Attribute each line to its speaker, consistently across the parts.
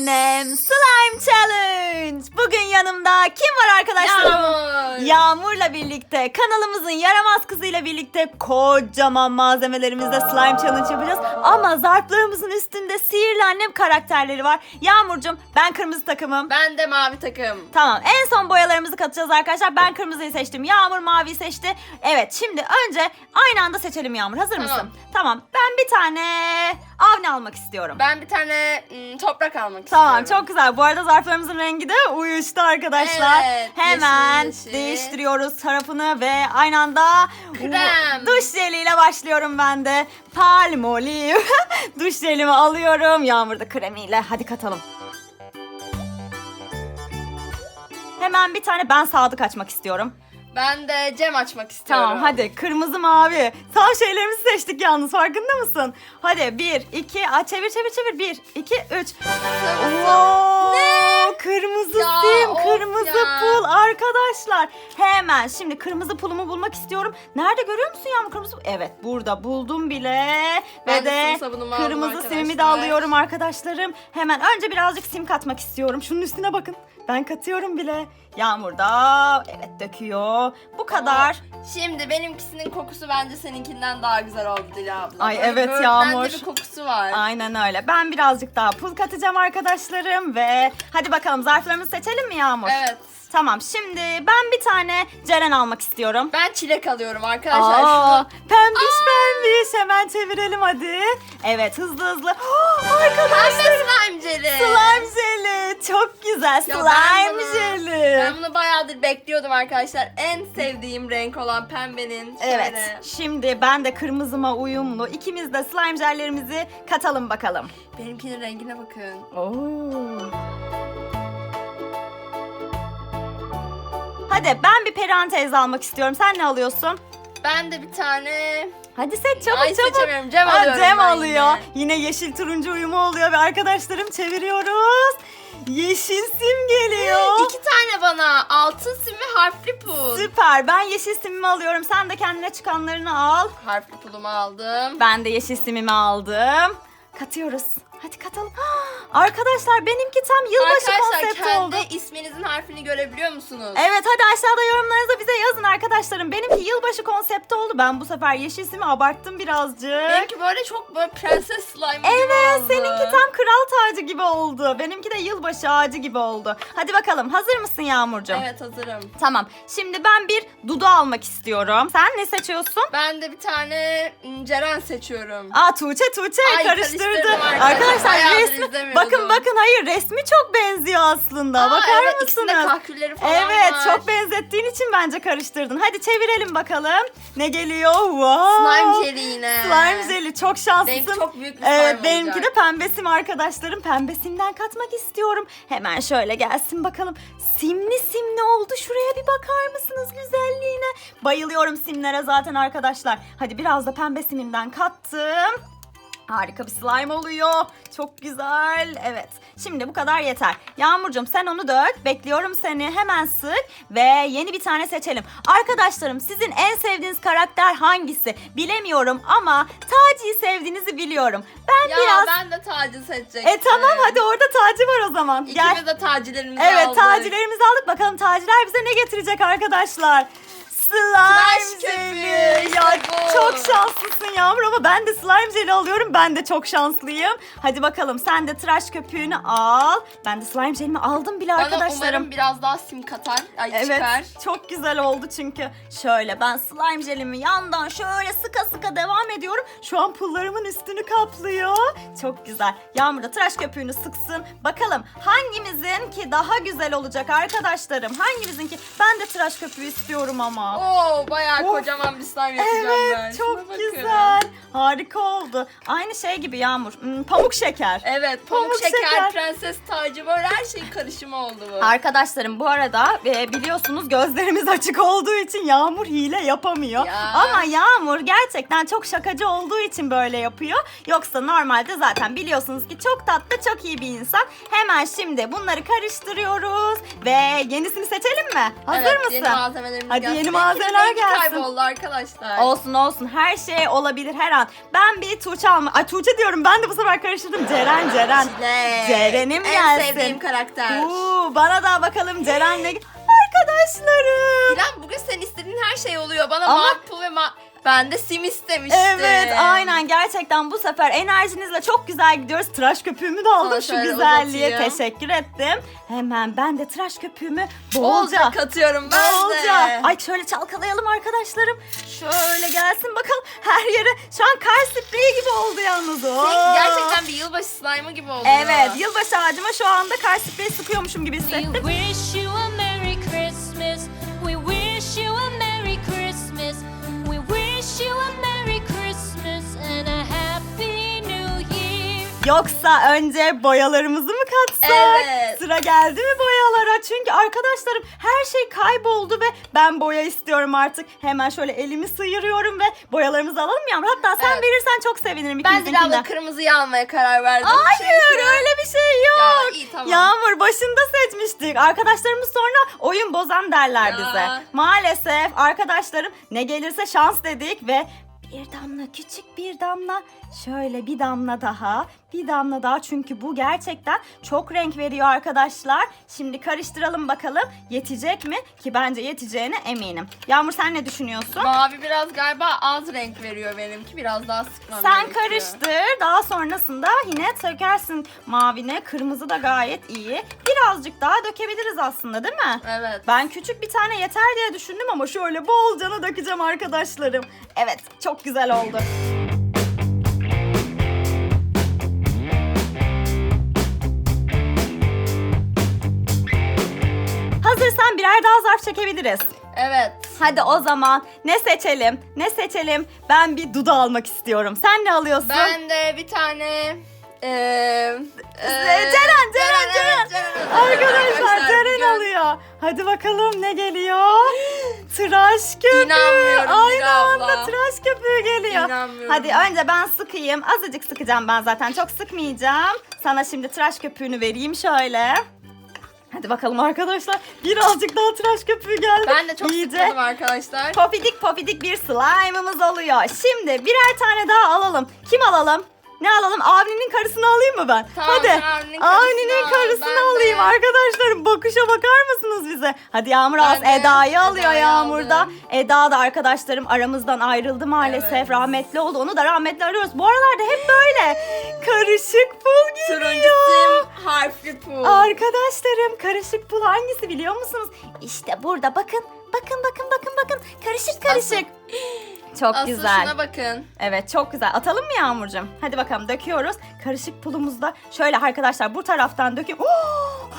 Speaker 1: Annem Slime Challenge. Bugün yanımda kim var arkadaşlarım?
Speaker 2: Yağmur.
Speaker 1: Yağmur'la birlikte kanalımızın yaramaz kızıyla birlikte kocaman malzemelerimizle slime challenge yapacağız. Ama zarflarımızın üstünde sihirli annem karakterleri var. Yağmur'cum ben kırmızı takımım.
Speaker 2: Ben de mavi takım.
Speaker 1: Tamam en son boyalarımızı katacağız arkadaşlar. Ben kırmızıyı seçtim. Yağmur maviyi seçti. Evet şimdi önce aynı anda seçelim Yağmur. Hazır
Speaker 2: Tamam.
Speaker 1: mısın? Tamam. Ben bir tane avni almak istiyorum.
Speaker 2: Ben bir tane ım, toprak almak
Speaker 1: Tamam
Speaker 2: istiyorum.
Speaker 1: çok güzel. Bu arada zarflarımızın rengi de uyuştu arkadaşlar.
Speaker 2: Evet,
Speaker 1: Hemen
Speaker 2: yeşil, yeşil.
Speaker 1: değiştiriyoruz tarafını ve aynı anda
Speaker 2: Krem.
Speaker 1: duş jeliyle başlıyorum ben de. Palmolive duş jelimi alıyorum. Yağmur da kremiyle. Hadi katalım. Hemen bir tane ben sadık açmak istiyorum.
Speaker 2: Ben de cam açmak istiyorum.
Speaker 1: Tamam hadi kırmızı mavi. Tam şeylerimizi seçtik yalnız farkında mısın? Hadi bir, iki, aa, çevir çevir çevir. Bir, iki, üç. Oo,
Speaker 2: Ne?
Speaker 1: Kırmızı
Speaker 2: Ya,
Speaker 1: sim,
Speaker 2: of
Speaker 1: kırmızı
Speaker 2: ya.
Speaker 1: pul arkadaşlar. Hemen şimdi kırmızı pulumu bulmak istiyorum. Nerede görüyor musun Yağmur kırmızı pul? Evet burada buldum bile.
Speaker 2: Ben
Speaker 1: Ve
Speaker 2: de sim sabunumu aldım
Speaker 1: kırmızı simimi de
Speaker 2: arkadaşlar.
Speaker 1: alıyorum arkadaşlarım. Hemen önce birazcık sim katmak istiyorum. Şunun üstüne bakın. Ben katıyorum bile. Yağmur da evet döküyor. Bu kadar.
Speaker 2: Şimdi benimkisinin kokusu bence seninkinden daha güzel oldu Dila abla.
Speaker 1: Ay, evet
Speaker 2: böğürtlenli
Speaker 1: Yağmur.
Speaker 2: bir kokusu var.
Speaker 1: Aynen öyle. Ben birazcık daha pul katacağım arkadaşlarım ve hadi bakalım zarflarımızı seçelim mi Yağmur?
Speaker 2: Evet.
Speaker 1: Tamam şimdi ben bir tane Ceren almak istiyorum.
Speaker 2: Ben çilek alıyorum arkadaşlar.
Speaker 1: Aa, pembiş pembiş hemen çevirelim hadi. Evet hızlı hızlı. Oh, arkadaşlar
Speaker 2: Pembe slime jeli.
Speaker 1: slime jeli çok güzel
Speaker 2: Ya ben
Speaker 1: slime
Speaker 2: bunu-
Speaker 1: jeli.
Speaker 2: Ben bunu bayağıdır bekliyordum arkadaşlar. En sevdiğim renk olan pembenin. Şöyle.
Speaker 1: Evet şimdi ben de kırmızıma uyumlu ikimiz de slime jellerimizi katalım bakalım.
Speaker 2: Benimkinin rengine bakın.
Speaker 1: Oo. Hadi ben bir Perihan teyze almak istiyorum. Sen ne alıyorsun?
Speaker 2: Ben de bir tane...
Speaker 1: Hadi seç çabuk
Speaker 2: Ay
Speaker 1: çabuk.
Speaker 2: seçemiyorum. Cam
Speaker 1: Aa,
Speaker 2: alıyorum
Speaker 1: Cem
Speaker 2: ben
Speaker 1: alıyor.
Speaker 2: yine.
Speaker 1: Yine. yeşil turuncu uyumu oluyor ve arkadaşlarım çeviriyoruz. Yeşil sim geliyor.
Speaker 2: İki tane bana. Altın sim ve harfli pul.
Speaker 1: Süper. Ben yeşil simimi alıyorum. Sen de kendine çıkanlarını al.
Speaker 2: Harfli pulumu aldım.
Speaker 1: Ben de yeşil simimi aldım. Katıyoruz. Hadi katalım. Arkadaşlar benimki tam yılbaşı
Speaker 2: Arkadaşlar
Speaker 1: konsepti
Speaker 2: kendi
Speaker 1: oldu.
Speaker 2: isminizin harfini görebiliyor musunuz?
Speaker 1: Evet hadi aşağıda yazın arkadaşlarım. Benimki yılbaşı konsepti oldu. Ben bu sefer yeşil simi abarttım birazcık.
Speaker 2: Benimki böyle çok böyle prenses slime gibi
Speaker 1: Evet
Speaker 2: oldu.
Speaker 1: seninki tam kral tacı gibi oldu. Benimki de yılbaşı ağacı gibi oldu. Hadi bakalım hazır mısın Yağmurcuğum?
Speaker 2: Evet hazırım.
Speaker 1: Tamam. Şimdi ben bir dudu almak istiyorum. Sen ne seçiyorsun?
Speaker 2: Ben de bir tane Ceren seçiyorum.
Speaker 1: Aa Tuğçe Tuğçe
Speaker 2: Ay,
Speaker 1: karıştırdı.
Speaker 2: arkadaşlar.
Speaker 1: Resmi bakın bakın hayır resmi çok benziyor aslında.
Speaker 2: Aa,
Speaker 1: Bakar
Speaker 2: evet, ikisinde
Speaker 1: mısınız?
Speaker 2: kahkülleri falan
Speaker 1: Evet
Speaker 2: var.
Speaker 1: çok benzettiğin için bence karıştırdın. Hadi çevirelim bakalım. Ne geliyor? Wow.
Speaker 2: Slime jeli yine.
Speaker 1: Slime jeli çok şanslısın.
Speaker 2: Benimki çok büyük bir slime
Speaker 1: Evet benimki
Speaker 2: olacak.
Speaker 1: de pembesim arkadaşlarım. Pembesimden katmak istiyorum. Hemen şöyle gelsin bakalım. Simli simli oldu. Şuraya bir bakar mısınız güzelliğine? Bayılıyorum simlere zaten arkadaşlar. Hadi biraz da pembe simimden kattım. Harika bir slime oluyor. Çok güzel. Evet. Şimdi bu kadar yeter. Yağmurcuğum sen onu dök. Bekliyorum seni. Hemen sık ve yeni bir tane seçelim. Arkadaşlarım sizin en sevdiğiniz karakter hangisi? Bilemiyorum ama Taci'yi sevdiğinizi biliyorum. Ben
Speaker 2: Ya
Speaker 1: biraz...
Speaker 2: ben de tacı seçecektim.
Speaker 1: E tamam hadi orada Taci var o zaman. Gel.
Speaker 2: İkimiz de tacilerimizi
Speaker 1: Evet
Speaker 2: aldık.
Speaker 1: tacilerimizi aldık. Bakalım taciler bize ne getirecek arkadaşlar? Slime
Speaker 2: işte
Speaker 1: Ya
Speaker 2: bu.
Speaker 1: çok şanslısın Yağmur ama ben de slime jeli alıyorum. Ben de çok şanslıyım. Hadi bakalım sen de tıraş köpüğünü al. Ben de slime jelimi aldım bile
Speaker 2: Bana
Speaker 1: arkadaşlarım.
Speaker 2: umarım biraz daha sim katar. Ay
Speaker 1: Evet
Speaker 2: çıkar.
Speaker 1: çok güzel oldu çünkü. Şöyle ben slime jelimi yandan şöyle sıka sıka devam ediyorum. Şu an pullarımın üstünü kaplıyor. Çok güzel. Yağmur da tıraş köpüğünü sıksın. Bakalım hangimizin ki daha güzel olacak arkadaşlarım. Hangimizin ki ben de tıraş köpüğü istiyorum ama.
Speaker 2: Oo bayağı
Speaker 1: Of.
Speaker 2: kocaman bir slime yapacağım ben.
Speaker 1: Evet çok
Speaker 2: bakın.
Speaker 1: Güzel. Harika oldu. Aynı şey gibi Yağmur. Hmm, pamuk şeker.
Speaker 2: Evet pamuk,
Speaker 1: Pamuk
Speaker 2: şeker,
Speaker 1: şeker.
Speaker 2: prenses tacı böyle her şeyin karışımı oldu bu.
Speaker 1: Arkadaşlarım bu arada e, biliyorsunuz gözlerimiz açık olduğu için Yağmur hile yapamıyor.
Speaker 2: Ya.
Speaker 1: Ama Yağmur gerçekten çok şakacı olduğu için böyle yapıyor. Yoksa normalde zaten biliyorsunuz ki çok tatlı çok iyi bir insan. Hemen şimdi bunları karıştırıyoruz ve yenisini seçelim mi? Hazır
Speaker 2: evet,
Speaker 1: mısın?
Speaker 2: Yeni malzemelerimiz
Speaker 1: Hadi
Speaker 2: gelsin.
Speaker 1: yeni malzemeler gelsin.
Speaker 2: kayboldu arkadaşlar.
Speaker 1: Olsun olsun her şey olabilir her an. Ben bir Tuğçe alma... Ay Tuğçe diyorum ben de bu sefer karıştırdım. Ceren Ceren. Ceren'im
Speaker 2: en
Speaker 1: gelsin.
Speaker 2: sevdiğim karakter.
Speaker 1: Uuu, bana da bakalım Ceren ne... Arkadaşlarım.
Speaker 2: İrem bugün senin istediğin her şey oluyor. Bana
Speaker 1: Ama-
Speaker 2: makbul ve ma ben de sim istemiştim.
Speaker 1: Evet aynen gerçekten bu sefer enerjinizle çok güzel gidiyoruz. Tıraş köpüğümü de aldım
Speaker 2: Sana
Speaker 1: şu
Speaker 2: şöyle
Speaker 1: güzelliğe.
Speaker 2: uzatayım.
Speaker 1: Teşekkür ettim. Hemen ben de tıraş köpüğümü
Speaker 2: Bolca
Speaker 1: bolca
Speaker 2: katıyorum ben
Speaker 1: Bolca.
Speaker 2: de.
Speaker 1: Ay şöyle çalkalayalım arkadaşlarım. Şöyle gelsin bakalım her yere. Şu an kar spreyi gibi oldu yalnız o.
Speaker 2: Sen gerçekten bir yılbaşı slime'ı gibi oldu.
Speaker 1: Evet yılbaşı ağacıma şu anda kar spreyi sıkıyormuşum gibi
Speaker 3: We
Speaker 1: hissettim.
Speaker 3: wish you a Merry Christmas. We wish
Speaker 1: Yoksa önce boyalarımızı mı katsak?
Speaker 2: Evet.
Speaker 1: Sıra geldi mi boyalara? Çünkü arkadaşlarım her şey kayboldu ve ben boya istiyorum artık. Hemen şöyle elimi sıyırıyorum ve boyalarımızı alalım mı Yağmur? Hatta sen
Speaker 2: Evet.
Speaker 1: verirsen çok sevinirim
Speaker 2: Ben
Speaker 1: ikimizinkinden.
Speaker 2: Dilan'la kırmızıyı almaya karar verdim.
Speaker 1: Hayır
Speaker 2: Çünkü-
Speaker 1: öyle bir şey yok.
Speaker 2: Ya, iyi, tamam.
Speaker 1: Yağmur başında seçmiştik. Arkadaşlarımız sonra oyun bozan derler
Speaker 2: Ya.
Speaker 1: bize. Maalesef arkadaşlarım ne gelirse şans dedik ve bir damla küçük bir damla şöyle bir damla daha bir damla daha çünkü bu gerçekten çok renk veriyor arkadaşlar. Şimdi karıştıralım bakalım yetecek mi ki bence yeteceğine eminim. Yağmur sen ne düşünüyorsun?
Speaker 2: Mavi biraz galiba az renk veriyor benimki. Biraz daha sıkmam
Speaker 1: Sen
Speaker 2: gerekiyor.
Speaker 1: karıştır. Daha sonrasında yine sökersin mavine. Kırmızı da gayet iyi. Birazcık daha dökebiliriz aslında değil mi?
Speaker 2: Evet.
Speaker 1: Ben küçük bir tane yeter diye düşündüm ama şöyle bolcana dökeceğim arkadaşlarım. Evet çok güzel oldu. Hazırsan birer daha zarf çekebiliriz.
Speaker 2: Evet.
Speaker 1: Hadi o zaman ne seçelim? Ne seçelim? Ben bir duda almak istiyorum. Sen ne alıyorsun?
Speaker 2: Ben de bir tane eee
Speaker 1: Ceren, Ceren, Ceren.
Speaker 2: Ceren
Speaker 1: Arkadaşlar Ceren alıyor. Hadi bakalım ne geliyor? Tıraş köpüğü.
Speaker 2: İnanmıyorum
Speaker 1: Aynı
Speaker 2: Dila
Speaker 1: anda
Speaker 2: abla.
Speaker 1: tıraş köpüğü geliyor.
Speaker 2: İnanmıyorum.
Speaker 1: Hadi önce ben sıkayım. Azıcık sıkacağım ben zaten. Çok sıkmayacağım. Sana şimdi tıraş köpüğünü vereyim şöyle. Hadi bakalım arkadaşlar. Birazcık daha tıraş köpüğü geldi.
Speaker 2: Ben de çok
Speaker 1: İyice.
Speaker 2: sıkmadım arkadaşlar.
Speaker 1: Pofidik pofidik bir slime'ımız oluyor. Şimdi birer tane daha alalım. Kim alalım? Ne alalım? Avni'nin karısını alayım mı ben?
Speaker 2: Tamam,
Speaker 1: Hadi.
Speaker 2: Avni'nin karısını al,
Speaker 1: karısını
Speaker 2: de.
Speaker 1: alayım arkadaşlarım. Bakışa bakar mısınız bize? Hadi Yağmur
Speaker 2: de
Speaker 1: Eda'yı alıyor
Speaker 2: Eda'yı
Speaker 1: Yağmur'da.
Speaker 2: aldım.
Speaker 1: Eda da arkadaşlarım aramızdan ayrıldı maalesef.
Speaker 2: Evet.
Speaker 1: Rahmetli oldu. Onu da rahmetli arıyoruz. Bu aralarda hep böyle karışık pul geliyor.
Speaker 2: Turuncu sim harfli pul.
Speaker 1: Arkadaşlarım karışık pul hangisi biliyor musunuz? İşte burada bakın. Bakın bakın bakın bakın. Karışık karışık. Çok
Speaker 2: Asıl
Speaker 1: güzel.
Speaker 2: şuna bakın.
Speaker 1: Evet çok güzel. Atalım mı Yağmurcuğum? Hadi bakalım döküyoruz. Karışık pulumuzda şöyle arkadaşlar bu taraftan. Oo,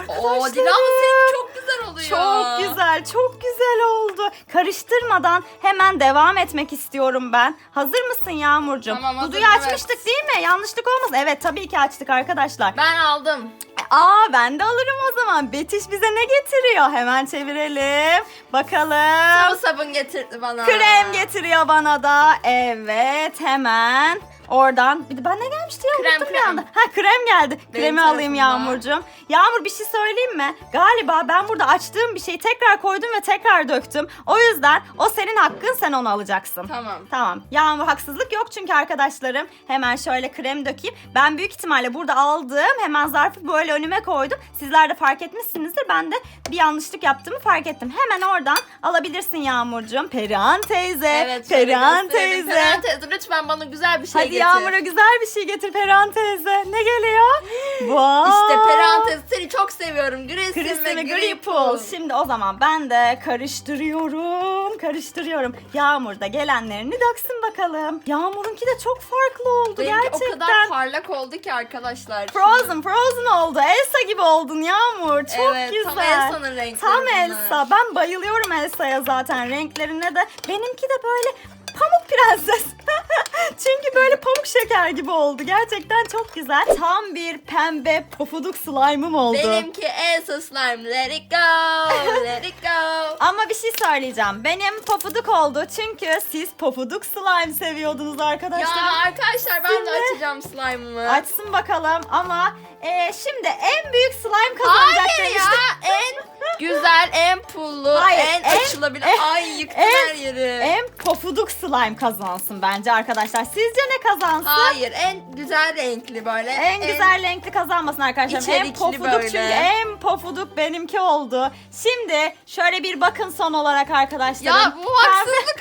Speaker 1: arkadaşlar.
Speaker 2: Oo Dilan seninki çok güzel oluyor.
Speaker 1: Çok güzel, çok güzel oldu. Karıştırmadan hemen devam etmek istiyorum ben. Hazır mısın Yağmurcuğum?
Speaker 2: Tamam, hazırım,
Speaker 1: Dudu'yu
Speaker 2: evet.
Speaker 1: açmıştık değil mi? Yanlışlık olmasın. Evet tabii ki açtık arkadaşlar.
Speaker 2: Ben aldım.
Speaker 1: Aa ben de alırım o zaman. Betiş bize ne getiriyor? Hemen çevirelim. Bakalım.
Speaker 2: Sıvı sabun getirdi bana.
Speaker 1: Krem getiriyor bana da. Evet hemen. Oradan bir de ben ne gelmişti ya
Speaker 2: Krem,
Speaker 1: unuttum bir
Speaker 2: krem.
Speaker 1: anda. Ha krem geldi.
Speaker 2: Benim
Speaker 1: Kremi alayım
Speaker 2: tarafımda.
Speaker 1: Yağmurcuğum. Yağmur bir şey söyleyeyim mi? Galiba ben burada açtığım bir şeyi tekrar koydum ve tekrar döktüm. O yüzden o senin hakkın sen onu alacaksın.
Speaker 2: Tamam.
Speaker 1: Tamam. Yağmur haksızlık yok çünkü arkadaşlarım. Hemen şöyle krem dökeyim. Ben büyük ihtimalle burada aldım. Hemen zarfı böyle önüme koydum. Sizler de fark etmişsinizdir. Ben de bir yanlışlık yaptığımı fark ettim. Hemen oradan alabilirsin Yağmurcuğum. Perihan teyze.
Speaker 2: Evet. şöyle
Speaker 1: Perihan
Speaker 2: gösterelim.
Speaker 1: teyze.
Speaker 2: Perihan teyze lütfen bana güzel bir şey
Speaker 1: Hadi. Yağmur'a güzel bir şey getir Perihan teyze. Ne geliyor? Vay.
Speaker 2: İşte Perihan teyze seni çok seviyorum. Grissim
Speaker 1: Kristin
Speaker 2: ve Gripple.
Speaker 1: Şimdi o zaman ben de karıştırıyorum. Karıştırıyorum. Yağmur da gelenlerini döksün bakalım. Yağmur'unki de çok farklı oldu
Speaker 2: Benimki
Speaker 1: gerçekten.
Speaker 2: o kadar parlak oldu ki arkadaşlar.
Speaker 1: Frozen, Frozen oldu. Elsa gibi oldun Yağmur. Çok
Speaker 2: evet,
Speaker 1: güzel.
Speaker 2: tam Elsa'nın renkleri
Speaker 1: Tam. Elsa. Ben bayılıyorum Elsa'ya zaten renklerine de. Benimki de böyle pamuk prenses. Çünkü böyle pamuk şeker gibi oldu. Gerçekten çok güzel. Tam bir pembe pofuduk slime'ım oldu.
Speaker 2: Benimki Elsa slime. Let it go. Let it go.
Speaker 1: Ama bir şey söyleyeceğim. Benim pofuduk oldu çünkü siz pofuduk slime seviyordunuz
Speaker 2: Ya
Speaker 1: arkadaşlar.
Speaker 2: arkadaşlar ben de açacağım slime'ımı.
Speaker 1: Açsın bakalım ama e, şimdi en büyük slime kazanacak
Speaker 2: Hayır ya
Speaker 1: demiştim.
Speaker 2: en güzel, en pullu,
Speaker 1: Hayır,
Speaker 2: en,
Speaker 1: en-
Speaker 2: açılabilir.
Speaker 1: en-
Speaker 2: Ay yıktım
Speaker 1: en-
Speaker 2: her yeri.
Speaker 1: En pofuduk slime kazansın bence arkadaşlar. Sizce ne kazansın?
Speaker 2: Hayır en güzel renkli böyle.
Speaker 1: En güzel renkli kazanmasın arkadaşlar. En pofuduk
Speaker 2: böyle.
Speaker 1: çünkü en pofuduk benimki oldu. Şimdi şöyle bir bakın son olarak arkadaşlarım.
Speaker 2: Ya bu haksızlık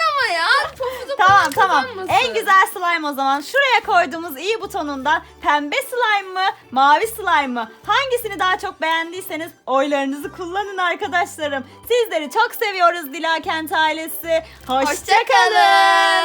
Speaker 1: Tamam tamam.
Speaker 2: kazanmasın.
Speaker 1: En güzel slime o zaman. Şuraya koyduğumuz i butonundan pembe slime mı, mavi slime mı? Hangisini daha çok beğendiyseniz oylarınızı kullanın arkadaşlarım. Sizleri çok seviyoruz Dila Kent ailesi. Hoşçakalın.
Speaker 2: Hoşçakalın.